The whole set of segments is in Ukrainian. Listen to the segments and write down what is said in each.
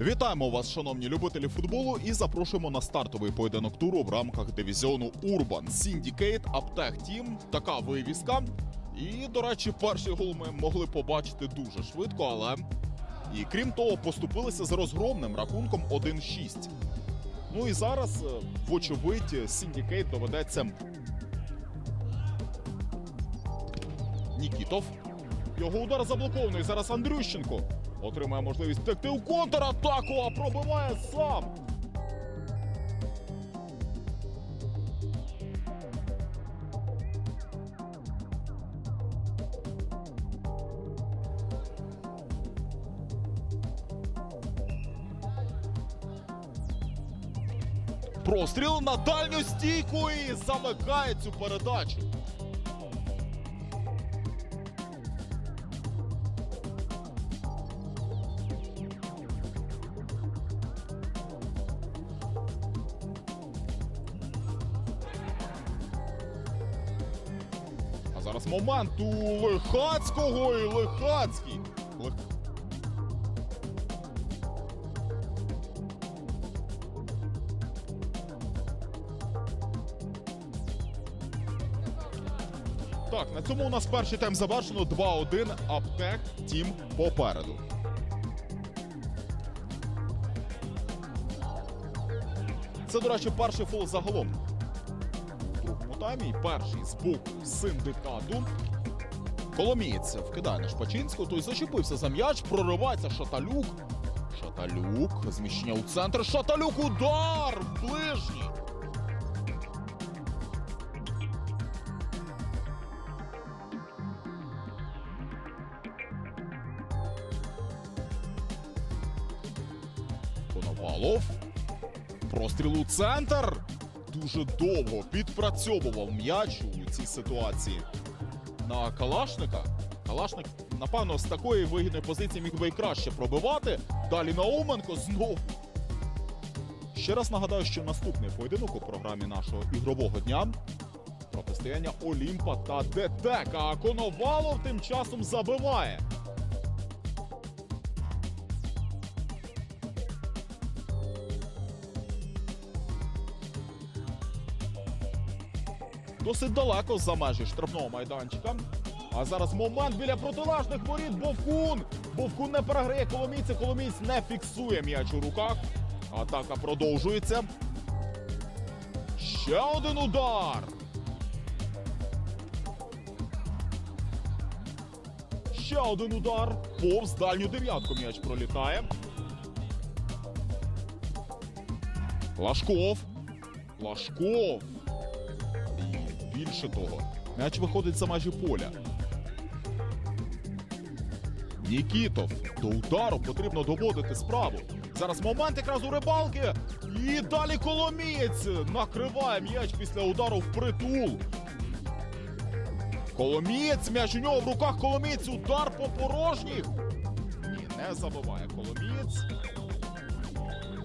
Вітаємо вас, шановні любителі футболу, і запрошуємо на стартовий поєдинок туру в рамках дивізіону Urban Syndicate Аптек Тім. Така вивіска. І, до речі, перший гол ми могли побачити дуже швидко, але і крім того, поступилися з розгромним рахунком 1-6. Ну і зараз, е, вочевидь, Syndicate доведеться. Нікітов. Його удар заблокований. Зараз Андрющенко отримає можливість втекти у контратаку, а пробиває сам. Простріл на дальню стійку і замикає цю передачу. Зараз момент у Лихацького і Лихацький. Лих... Так, на цьому у нас перший тайм завершено 2-1. Аптек тім попереду. Це, до речі, перший фол загалом І перший з боку синдикату. Коломієць вкидає на Шпачинського, той зачепився за м'яч, проривається Шаталюк. Шаталюк, зміщення у центр. Шаталюк удар! Ближній. Коновалов. Простріл у центр. Дуже довго підпрацьовував м'яч у цій ситуації на Калашника. Калашник, напевно, з такої вигідної позиції міг би і краще пробивати. Далі Науменко знову. Ще раз нагадаю, що наступний поєдинок у програмі нашого ігрового дня протистояння Олімпа та ДТЕК. А Коновалов тим часом забиває. Досить далеко за межі штрафного майданчика. А зараз момент біля протилежних воріт. Бовкун. Бовкун не переграє Коломійця. Коломієць не фіксує м'яч у руках. Атака продовжується. Ще один удар. Ще один удар. Повз дальню дев'ятку м'яч пролітає. Лашков. Лашков. Більше того, м'яч виходить за межі поля. Нікітов. До удару потрібно доводити справу. Зараз момент якраз у рибалки. І далі Коломієць накриває м'яч після удару в притул. Коломієць, м'яч у нього в руках Коломієць. Удар по порожніх. Ні, не забиває Коломієць.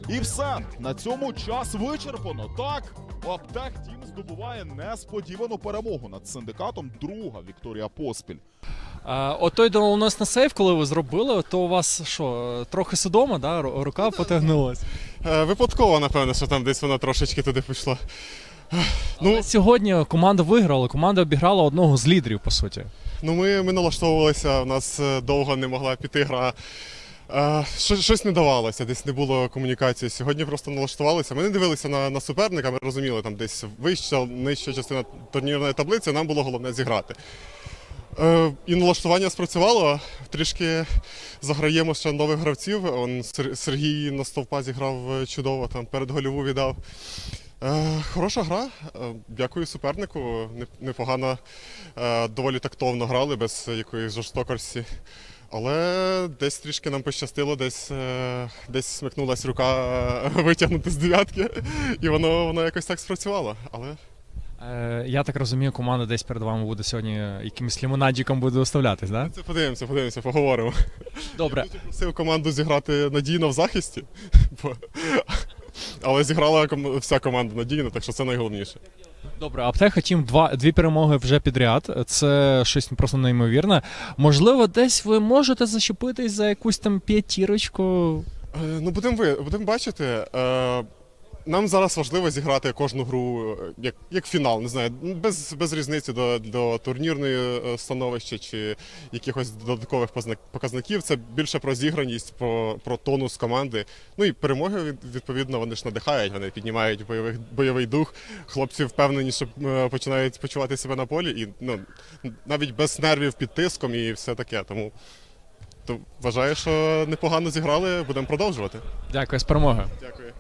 І все. На цьому час вичерпано. Так, Аптек Тім здобуває несподівану перемогу над синдикатом. Друга Вікторія поспіль. А, от той доленосний сейф, коли ви зробили, то у вас що, трохи судома, да? рука потягнулась. Е, Випадково, напевно, що там десь вона трошечки туди пішла. Ну, Ну, сьогодні команда виграла, команда обіграла одного з лідерів, по суті. ну ми, ми налаштовувалися, у нас е, довго не могла піти гра. Е, щось, не давалося, десь не було комунікації. Сьогодні просто налаштувалися. Ми не дивилися на, на суперника, ми розуміли, там десь вища, нижча частина турнірної таблиці, нам було головне зіграти. Е, і налаштування спрацювало. Трішки заграємо ще нових гравців. Он Сергій на стовпа зіграв е, чудово, там перед гольову віддав. Хороша гра. Дякую супернику. Непогано, доволі тактовно грали без якоїсь жорстокості. Але десь трішки нам пощастило, десь, е, десь смикнулась рука е, витягнути з дев'ятки, і воно, воно якось так спрацювало. Але Е, я так розумію, команда десь перед вами буде сьогодні якимось лімонаджиком буде доставлятись, да? це подивимося, подивимося, поговоримо. Добре. Я просив команду зіграти надійно в захисті, бо... але зіграла вся команда надійно, так що це найголовніше. Добре, аптека Тім два дві перемоги вже підряд. Це щось просто неймовірне. Можливо, десь ви можете зачепитись за якусь там п'ятірочку. Е, Ну, будемо ви, будемо бачити. Нам зараз важливо зіграти кожну гру е, як, як фінал, не знаю, без, без різниці до, до турнірної е, становища чи якихось додаткових показників. Це більше про зіграність, про, про тонус команди. Ну і перемоги від- відповідно вони ж надихають, вони піднімають бойовий, бойовий дух. Хлопці впевнені, що е, починають почувати себе на полі, і ну навіть без нервів під тиском і все таке. Тому то вважаю, що непогано зіграли, будемо продовжувати. Дякую, з перемогою. Дякую.